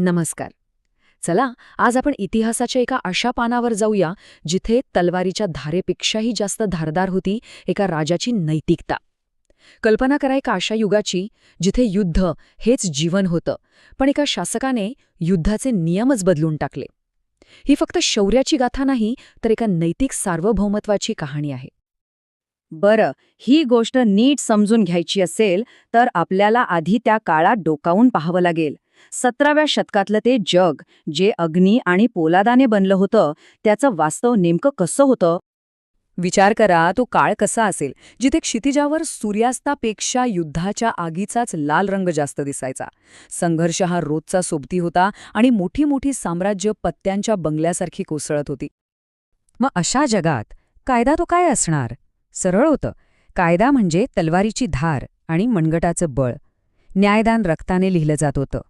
नमस्कार. चला आज आपण इतिहासाच्या एका अशा पानावर जाऊया जिथे तलवारीच्या धारेपेक्षाही जास्त धारदार होती एका राजाची नैतिकता. कल्पना करा एका अशा युगाची जिथे युद्ध हेच जीवन होतं पण एका शासकाने युद्धाचे नियमच बदलून टाकले. ही फक्त शौर्याची गाथा नाही तर एका नैतिक सार्वभौमत्वाची कहाणी आहे. बरं ही गोष्ट नीट समजून घ्यायची असेल तर आपल्याला आधी त्या काळात डोकावून पाहावं लागेल. सतराव्या शतकातलं ते जग जे अग्नी आणि पोलादाने बनलं होतं त्याचं वास्तव नेमकं कसं होतं? विचार करा तो काळ कसा असेल जिथे क्षितिजावर सूर्यास्तापेक्षा युद्धाच्या आगीचाच लाल रंग जास्त दिसायचा. संघर्ष हा रोजचा सोबती होता आणि मोठी मोठी साम्राज्य पत्त्यांच्या बंगल्यासारखी कोसळत होती. मग अशा जगात कायदा तो काय असणार? सरळ होतं. कायदा म्हणजे तलवारीची धार आणि मनगटाचं बळ. न्यायदान रक्ताने लिहिलं जात होतं.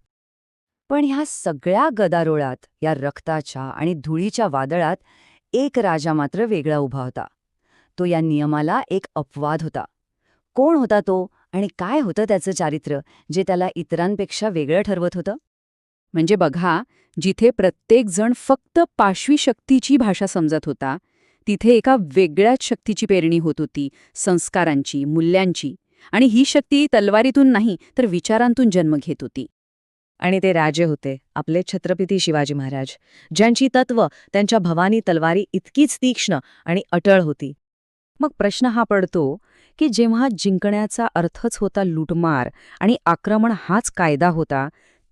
पण ह्या सगळ्या गदारोळात या रक्ताच्या आणि धुळीच्या वादळात एक राजा मात्र वेगळा उभा होता. तो या नियमाला एक अपवाद होता. कोण होता तो आणि काय होतं त्याचं चारित्र्य जे त्याला इतरांपेक्षा वेगळं ठरवत होतं? म्हणजे बघा जिथे प्रत्येकजण फक्त पाशवी शक्तीची भाषा समजत होता तिथे एका वेगळ्याच शक्तीची पेरणी होत होती संस्कारांची मूल्यांची. आणि ही शक्ती तलवारीतून नाही तर विचारांतून जन्म घेत होती. आणि ते राजे होते आपले छत्रपती शिवाजी महाराज. ज्यांची तत्व त्यांच्या भवानी तलवारी इतकीच तीक्ष्ण आणि अटळ होती. मग प्रश्न हा पडतो की जेव्हा जिंकण्याचा अर्थच होता लूटमार आणि आक्रमण हाच कायदा होता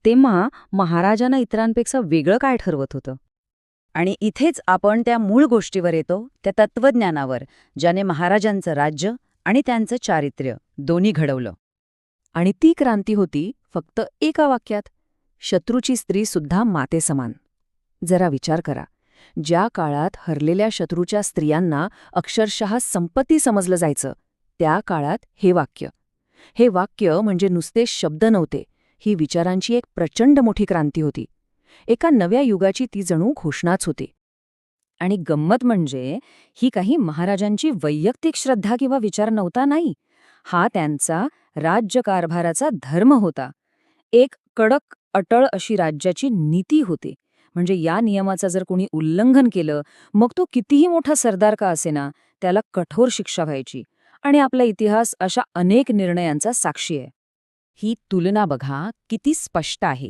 तेव्हा महाराजांना इतरांपेक्षा वेगळं काय ठरवत होतं? आणि इथेच आपण त्या मूळ गोष्टीवर येतो त्या तत्वज्ञानावर ज्याने महाराजांचं राज्य आणि त्यांचं चारित्र्य दोन्ही घडवलं. आणि ती क्रांती होती फक्त एका वाक्यात शत्रूची स्त्री सुद्धा मातेसमान जरा विचार करा. ज्या काळात हरलेल्या शत्रूच्या स्त्रियांना अक्षरशः संपत्ती समजलं जायचं त्या काळात हे वाक्य. हे वाक्य म्हणजे नुसते शब्द नव्हते ही विचारांची एक प्रचंड मोठी क्रांती होती. एका नव्या युगाची ती जणू घोषणाच होती. आणि गंमत म्हणजे ही काही महाराजांची वैयक्तिक श्रद्धा किंवा विचार नव्हता नाही. हा त्यांचा राज्यकारभाराचा धर्म होता. एक कडक अटळ अशी राज्याची नीती होती. म्हणजे या नियमाचं जर कोणी उल्लंघन केलं मग तो कितीही मोठा सरदार का असेना त्याला कठोर शिक्षा व्हायची. आणि आपला इतिहास अशा अनेक निर्णयांचा साक्षी आहे. ही तुलना बघा किती स्पष्ट आहे.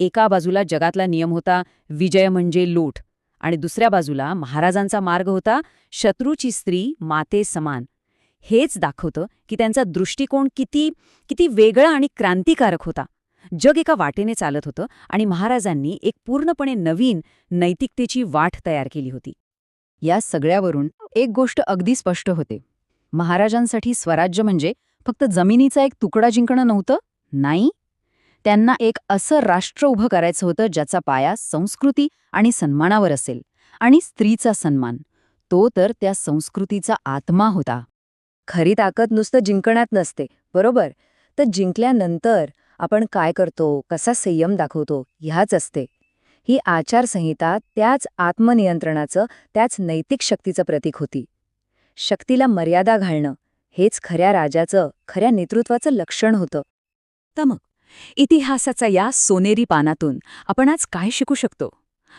एका बाजूला जगातला नियम होता विजय म्हणजे लूट. आणि दुसऱ्या बाजूला महाराजांचा मार्ग होता शत्रूची स्त्री माते समान. हेच दाखवतं की त्यांचा दृष्टिकोन किती किती वेगळा आणि क्रांतिकारक होता. जग एका वाटेने चालत होतं आणि महाराजांनी एक पूर्णपणे नवीन नैतिकतेची वाट तयार केली होती. या सगळ्यावरून एक गोष्ट अगदी स्पष्ट होते. महाराजांसाठी स्वराज्य म्हणजे फक्त जमिनीचा एक तुकडा जिंकणं नव्हतं? नाही. त्यांना एक असं राष्ट्र उभं करायचं होतं ज्याचा पाया संस्कृती आणि सन्मानावर असेल आणि स्त्रीचा सन्मान. तो तर त्या संस्कृतीचा आत्मा होता. खरी ताकद नुसतं जिंकण्यात नसते बरोबर? तर जिंकल्यानंतर आपण काय करतो कसा संयम दाखवतो ह्याच असते. ही आचारसंहिता त्याच आत्मनियंत्रणाचं त्याच नैतिक शक्तीचं प्रतीक होती. शक्तीला मर्यादा घालणं हेच खऱ्या राजाचं खऱ्या नेतृत्वाचं लक्षण होतं. तर मग इतिहासाचा या सोनेरी पानातून आपण आज काय शिकू शकतो?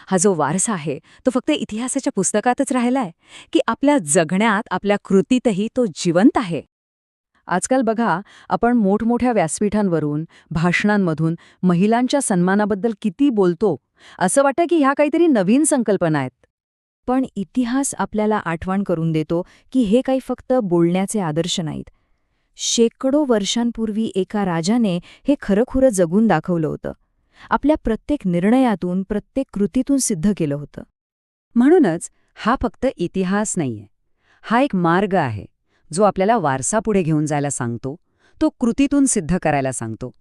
हा जो वारसा आहे तो फक्त इतिहासाच्या पुस्तकातच राहिलाय की आपल्या जगण्यात आपल्या कृतीतही तो जिवंत आहे? आजकाल बघा आपण मोठमोठ्या व्यासपीठांवरून भाषणांमधून महिलांच्या सन्मानाबद्दल किती बोलतो असं वाटतं की ह्या काहीतरी नवीन संकल्पना आहेत. पण इतिहास आपल्याला आठवण करून देतो की हे काही फक्त बोलण्याचे आदर्श नाहीत. शेकडो वर्षांपूर्वी एका राजाने हे खरंखुरं जगून दाखवलं होतं. आपल्या प्रत्येक निर्णयातून प्रत्येक कृतीतून सिद्ध केलं होतं. म्हणूनच हा फक्त इतिहास नाहीये. हा एक मार्ग आहे. जो आपल्याला वारसा पुढे घेऊन जायला सांगतो तो कृतीतून सिद्ध करायला सांगतो.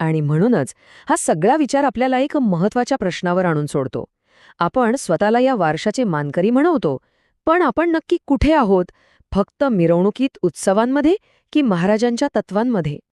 आणि म्हणूनच हा सगळा विचार आपल्याला एक महत्त्वाच्या प्रश्नावर आणून सोडतो. आपण स्वतःला या वारशाचे मानकरी म्हणवतो पण आपण नक्की कुठे आहोत? फक्त मिरवणुकीत उत्सवांमध्ये की महाराजांच्या तत्वांमध्ये?